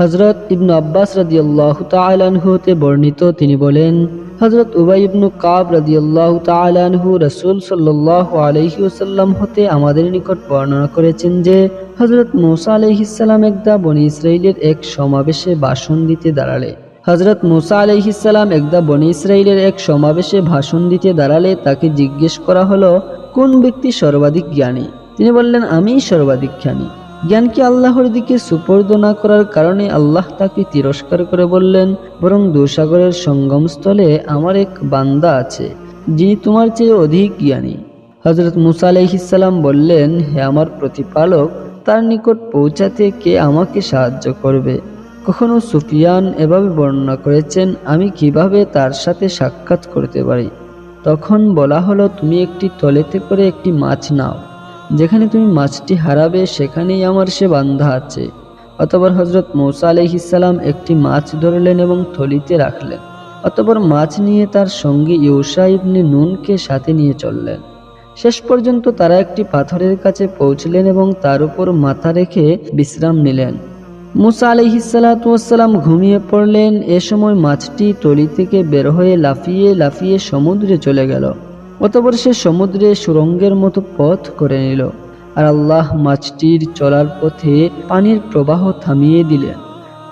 হজরত ইবনু আব্বাস রাদিয়াল্লাহ তালানহু হতে বর্ণিত, তিনি বলেন হজরত উবাই ইবনু কাব রাদিয়াল্লাহ তালানহু রসুল সাল্লাহ আলহি ওসাল্লাম হতে আমাদের নিকট বর্ণনা করেছেন যে হজরত মুসা আলহিসাল্লাম একদা বনি ইসরায়েলের এক সমাবেশে ভাষণ দিতে দাঁড়ালে। হজরত মুসা আলহিসাল্লাম একদা বনি ইসরায়েলের এক সমাবেশে ভাষণ দিতে দাঁড়ালে তাকে জিজ্ঞেস করা হলো, কোন ব্যক্তি সর্বাধিক জ্ঞানী? তিনি বললেন, আমিই সর্বাধিক জ্ঞানী। জ্ঞানকে আল্লাহর দিকে সুপর্দ না করার কারণে আল্লাহ তাকে তিরস্কার করে বললেন, বরং দুসাগরের সঙ্গমস্থলে আমার এক বান্দা আছে, যিনি তোমার চেয়ে অধিক জ্ঞানী। হজরত মুসা আলহিসাল্লাম বললেন, হে আমার প্রতিপালক, তার নিকট পৌঁছাতে কে আমাকে সাহায্য করবে? কখনো সুফিয়ান এভাবে বর্ণনা করেছেন, আমি কীভাবে তার সাথে সাক্ষাৎ করতে পারি? তখন বলা হলো, তুমি একটি তলেতে করে একটি মাছ নাও। যেখানে তুমি মাছটি হারাবে, সেখানেই আমার সে বান্ধা আছে। অতপর হজরত মৌসা আলহিসাল্লাম একটি মাছ ধরলেন এবং থলিতে রাখলেন। অতপর মাছ নিয়ে তার সঙ্গে ইউসা ইবনে নুনকে সাথে নিয়ে চললেন। শেষ পর্যন্ত তারা একটি পাথরের কাছে পৌঁছলেন এবং তার উপর মাথা রেখে বিশ্রাম নিলেন। মুসা আলহিসাল্লাম ঘুমিয়ে পড়লেন। এ সময় মাছটি তলি থেকে বের হয়ে লাফিয়ে লাফিয়ে সমুদ্রে চলে গেল। অতপর সে সমুদ্রে সুরঙ্গের মতো পথ করে নিল। আর আল্লাহ মাছটির চলার পথে পানির প্রবাহ থামিয়ে দিলেন।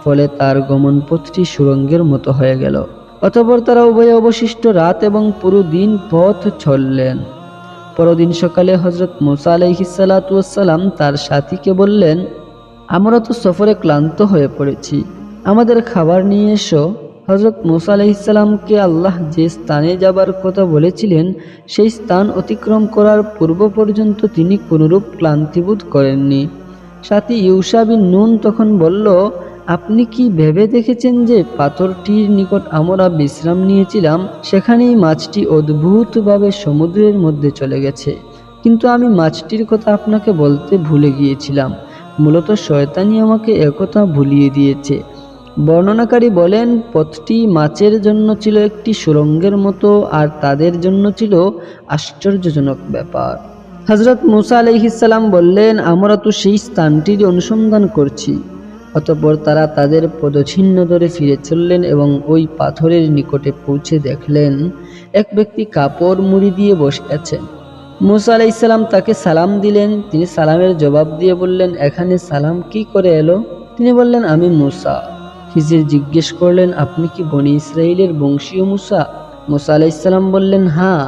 ফলে তার গমন পথটি সুরঙ্গের মতো হয়ে গেল। অতপর তারা উভয় অবশিষ্ট রাত এবং পুরো দিন পথ চললেন। পরদিন সকালে হজরত মোসা আলহিসাল্লাম তার সাথীকে বললেন, আমরা তো সফরে ক্লান্ত হয়ে পড়েছি। আমাদের খাবার নিয়ে এসো। হজরত মুসা আলাইসাল্লামকে আল্লাহ যে স্থানে যাবার কথা বলেছিলেন, সেই স্থান অতিক্রম করার পূর্ব পর্যন্ত তিনি কোনরূপ ক্লান্তিবোধ করেননি। সাথী ইউসা বিন নুন তখন বলল, আপনি কি ভেবে দেখেছেন যে পাথরটির নিকট আমরা বিশ্রাম নিয়েছিলাম? সেখানেই মাছটি অদ্ভুতভাবে সমুদ্রের মধ্যে চলে গেছে। কিন্তু আমি মাছটির কথা আপনাকে বলতে ভুলে গিয়েছিলাম। মূলত শয়তানি আমাকে একথা ভুলিয়ে দিয়েছে। বর্ণনাকারী বলেন, পথটি মাছের জন্য ছিল একটি সুরঙ্গের মতো আর তাদের জন্য ছিল আশ্চর্যজনক ব্যাপার। হজরত মুসা আলহিসাল্লাম বললেন, আমরা তো সেই স্থানটির অনুসন্ধান করছি। অতপর তারা তাদের পদছিহ্ন ধরে ফিরে চললেন এবং ওই পাথরের নিকটে পৌঁছে দেখলেন, এক ব্যক্তি কাপড় মুড়ি দিয়ে বসে আছেন। মুসা আলাইসাল্লাম তাকে সালাম দিলেন, তিনি সালামের জবাব দিয়ে বললেন, এখানে সালাম কি করে এলো? তিনি বললেন, আমি মুসা। হিজির জিজ্ঞেস করলেন, আপনি কি বনি ইসরায়েলের বংশীয় মুসা? মুসা আলাইসাল্লাম বললেন হ্যাঁ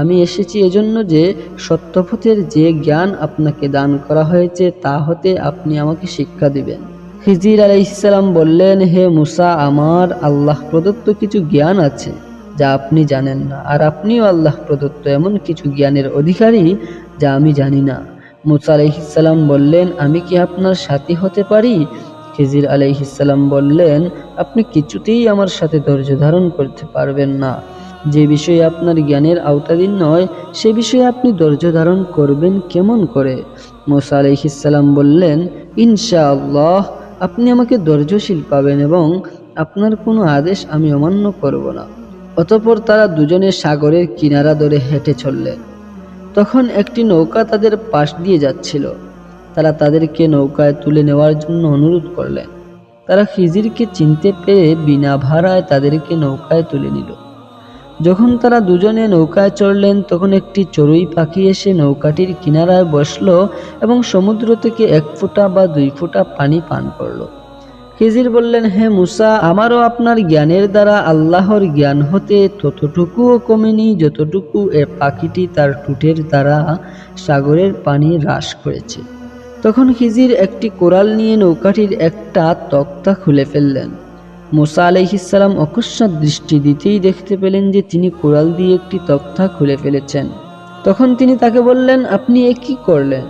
আমি এসেছি এজন্য যে সত্যপথের যে জ্ঞান আপনাকে দান করা হয়েছে, তা হতে আপনি আমাকে শিক্ষা দিবেন। হিজির আলাইসাল্লাম বললেন, হে মুসা, আমার আল্লাহ প্রদত্ত কিছু জ্ঞান আছে, যা আপনি জানেন না, আর আপনিও আল্লাহ প্রদত্ত এমন কিছু জ্ঞানের অধিকারী, যা আমি জানি না। মুসা আলাইহিসাল্লাম বললেন, আমি কি আপনার সাথী হতে পারি? খিজির আলাইহিসাল্লাম বললেন, আপনি কিছুতেই আমার সাথে ধৈর্য ধারণ করতে পারবেন না। যে বিষয়ে আপনার জ্ঞানের আওতাধীন নয়, সে বিষয়ে আপনি ধৈর্য ধারণ করবেন কেমন করে? মোসা আলাইহিসাল্লাম বললেন ইনশা আল্লাহ আপনি আমাকে ধৈর্যশীল পাবেন এবং আপনার কোনো আদেশ আমি অমান্য করব না। অতপর তারা দুজনে সাগরের কিনারা ধরে হেঁটে চললেন। তখন একটি নৌকা তাদের পাশ দিয়ে যাচ্ছিল। তারা তাদেরকে নৌকায় তুলে নেওয়ার জন্য অনুরোধ করলেন। তারা খিজিরকে চিনতে পেরে বিনা ভাড়ায় তাদেরকে নৌকায় তুলে নিল। যখন তারা দুজনে নৌকায় চড়লেন, তখন একটি চড়ুই পাখি এসে নৌকাটির কিনারায় বসল এবং সমুদ্র থেকে এক ফোঁটা বা দুই ফোঁটা পানি পান করল। খিজির বললেন, হে মুসা, আমারও আপনার জ্ঞানের দ্বারা আল্লাহর জ্ঞান হতে ততটুকুও কমেনি যতটুকু এ পাখিটি তার টুটের দ্বারা সাগরের পানি হ্রাস করেছে। তখন খিজির একটি কোরাল নিয়ে নৌকাটির একটা তক্তা খুলে ফেললেন। মুসা আলহিসাল্লাম অকস্মাৎ দৃষ্টি দিতেই দেখতে পেলেন যে তিনি কোরাল দিয়ে একটি তক্তা খুলে ফেলেছেন। তখন তিনি তাকে বললেন, আপনি এ কি করলেন?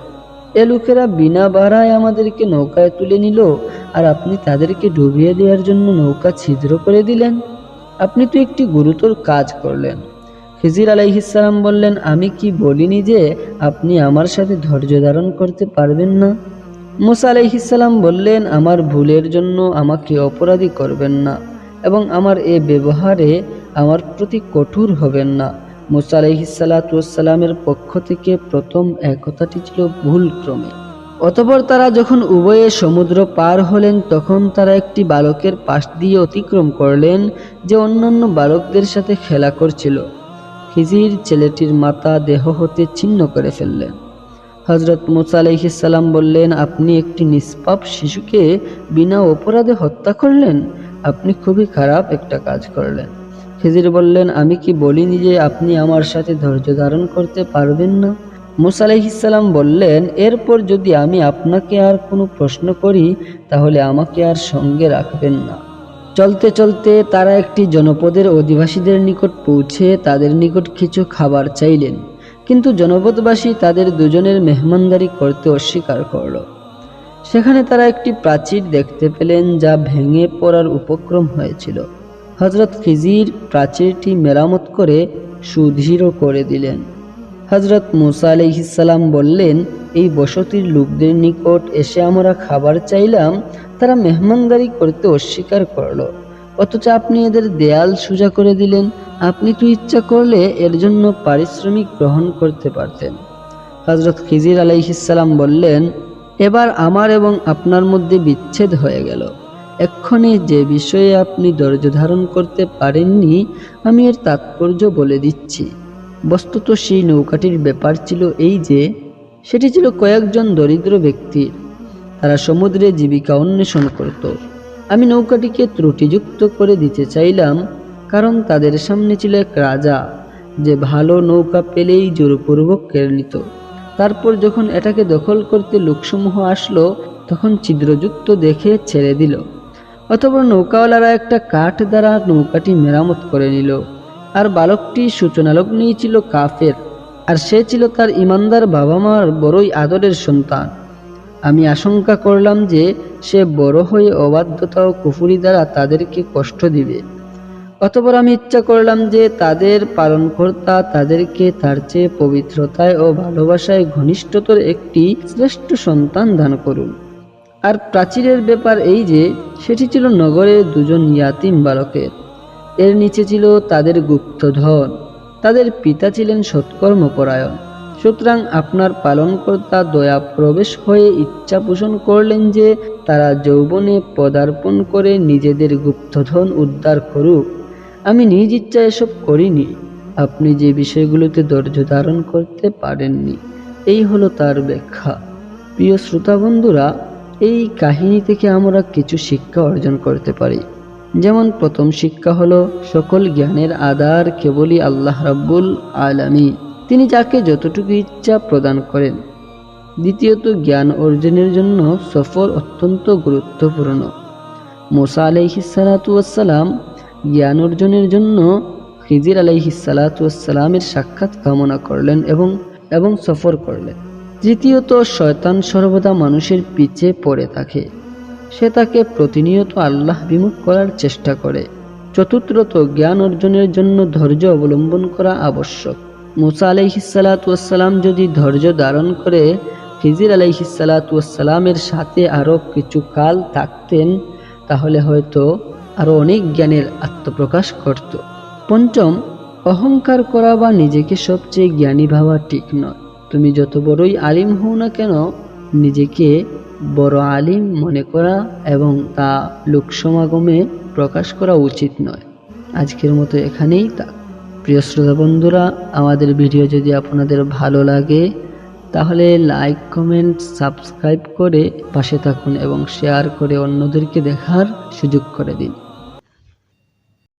এ লোকেরা বিনা ভাড়ায় আমাদেরকে নৌকায় তুলে নিল আর আপনি তাদেরকে ডুবিয়ে দেওয়ার জন্য নৌকা ছিদ্র করে দিলেন। আপনি তো একটি গুরুতর কাজ করলেন। খিজির আলাইহিসাল্লাম বললেন, আমি কি বলিনি যে আপনি আমার সাথে ধৈর্য ধারণ করতে পারবেন না? মুসা আলাইহিসাল্লাম বললেন, আমার ভুলের জন্য আমাকে অপরাধী করবেন না এবং আমার এ ব্যবহারে আমার প্রতি কঠোর হবেন না। মুসা আলাইহিসাল্লাতুসাল্লামের পক্ষ থেকে প্রথম একতাটি ছিল ভুল ক্রমে অতপর তারা যখন উভয়ে সমুদ্র পার হলেন, তখন তারা একটি বালকের পাশ দিয়ে অতিক্রম করলেন, যে অন্যান্য বালকদের সাথে খেলা করছিল। খিজির ছেলেটির মাথা দেহ হতে ছিন্ন করে ফেললেন। হজরত মুসা বললেন, আপনি একটি নিষ্পাপ শিশুকে বিনা অপরাধে হত্যা করলেন? আপনি খুবই খারাপ একটা কাজ করলেন। খিজির বললেন, আমি কি বলিনি যে আপনি আমার সাথে ধৈর্য ধারণ করতে পারবেন না? মুসা আলাইহিসাল্লাম বললেন, এরপর যদি আমি আপনাকে আর কোনো প্রশ্ন করি, তাহলে আমাকে আর সঙ্গে রাখবেন না। চলতে চলতে তারা একটি জনপদের অধিবাসীদের নিকট পৌঁছে তাদের নিকট কিছু খাবার চাইলেন। কিন্তু জনপদবাসী তাদের দুজনের মেহমানদারি করতে অস্বীকার করল। সেখানে তারা একটি প্রাচীর দেখতে পেলেন যা ভেঙে পড়ার উপক্রম হয়েছিল। হজরত খিজির প্রাচীরটি মেরামত করে সুদৃঢ় করে দিলেন। হজরত মুসা আলহিসাল্লাম বললেন এই বসতির লোকদের নিকট এসে আমরা খাবার চাইলাম, তারা মেহমানদারি করতে অস্বীকার করল। অথচ আপনি এদের দেয়াল সোজা করে দিলেন, আপনি তো ইচ্ছা করলে এর জন্য পারিশ্রমিক গ্রহণ করতে পারতেন। হজরত খিজির আলাইহিসাল্লাম বললেন, এবার আমার এবং আপনার মধ্যে বিচ্ছেদ হয়ে গেল। এক্ষণে যে বিষয়ে আপনি ধৈর্য ধারণ করতে পারেননি, আমি এর তাৎপর্য বলে দিচ্ছি। বস্তুত সেই নৌকাটির ব্যাপার ছিল এই যে সেটি ছিল কয়েকজন দরিদ্র ব্যক্তির তারা সমুদ্রে জীবিকা অন্বেষণ করত। আমি নৌকাটিকে ত্রুটিযুক্ত করে দিতে চাইলাম, কারণ তাদের সামনে ছিল এক রাজা, যে ভালো নৌকা পেলেই জোরপূর্বক কেড়ে নিত। তারপর যখন এটাকে দখল করতে লোকসমূহ আসলো, তখন ছিদ্রযুক্ত দেখে ছেড়ে দিল, অথবা নৌকাওয়ালারা একটা কাঠ দ্বারা নৌকাটি মেরামত করে নিল। আর বালকটি সূচনালগ্নেই ছিল কাফের। আর সে ছিল তার ইমানদার বাবা মার বড়ই আদরের সন্তান। আমি আশঙ্কা করলাম যে সে বড় হয়ে অবাধ্যতা ও কুফুরি দ্বারা তাদেরকে কষ্ট দিবে। অতপর আমি ইচ্ছা করলাম যে তাদের পালনকর্তা তাদেরকে তার চেয়ে পবিত্রতায় ও ভালোবাসায় ঘনিষ্ঠতর একটি শ্রেষ্ঠ সন্তান দান করুন। আর প্রাচীরের ব্যাপার এই যে, সেটি ছিল নগরে দুজন ইয়াতিম বালকের। এর নিচে ছিল তাদের গুপ্তধন। তাদের পিতা ছিলেন সৎকর্মপরায়ণ। সুতরাং আপনার পালনকর্তা দয়া প্রবেশ হয়ে ইচ্ছা পোষণ করলেন যে তারা যৌবনে পদার্পণ করে নিজেদের গুপ্তধন উদ্ধার করুক। আমি নিজ ইচ্ছা এসব করিনি। আপনি যে বিষয়গুলোতে ধৈর্য ধারণ করতে পারেননি, এই হলো তার ব্যাখ্যা। প্রিয় শ্রোতা বন্ধুরা, এই কাহিনী থেকে আমরা কিছু শিক্ষা অর্জন করতে পারি। যেমন প্রথম শিক্ষা হলো সকল জ্ঞানের আধার কেবলই আল্লাহ রাব্বুল আলামী তিনি যাকে যতটুকু ইচ্ছা প্রদান করেন। দ্বিতীয়ত, জ্ঞান অর্জনের জন্য সফর অত্যন্ত গুরুত্বপূর্ণ। মোসা আলাইহিসালাতুয়াসাল্লাম জ্ঞান অর্জনের জন্য খিজির আলাইহিসালাতুয়াসাল্লামের সাক্ষাৎ কামনা করলেন এবং এবং সফর করলেন। তৃতীয়ত, শয়তান সর্বদা মানুষের পিছে পড়ে থাকে। সে তাকে প্রতিনিয়ত আল্লাহ বিমুখ করার চেষ্টা করে। চতুর্থত জ্ঞান অর্জনের জন্য ধৈর্য অবলম্বন করা আবশ্যক। মুসা আলাইহিসালাতুয়াসাল্লাম যদি ধৈর্য ধারণ করে, খিজির আলাইহিসালাতুয়াসাল্লামের সাথে আরও কিছু কাল থাকতেন, তাহলে হয়তো আরও অনেক জ্ঞানের আত্মপ্রকাশ করত পঞ্চম, অহংকার করা বা নিজেকে সবচেয়ে জ্ঞানী ভাবা ঠিক নয়। তুমি যত বড়ই আলিম হও না কেন, নিজেকে বড় আলিম মনে করা এবং তা লোকসমাগমে প্রকাশ করা উচিত নয়। আজকের মতো এখানেই তা। প্রিয় শ্রোতা বন্ধুরা, আমাদের ভিডিও যদি আপনাদের ভালো লাগে, তাহলে লাইক, কমেন্ট, সাবস্ক্রাইব করে পাশে থাকুন এবং শেয়ার করে অন্যদেরকে দেখার সুযোগ করে দিন।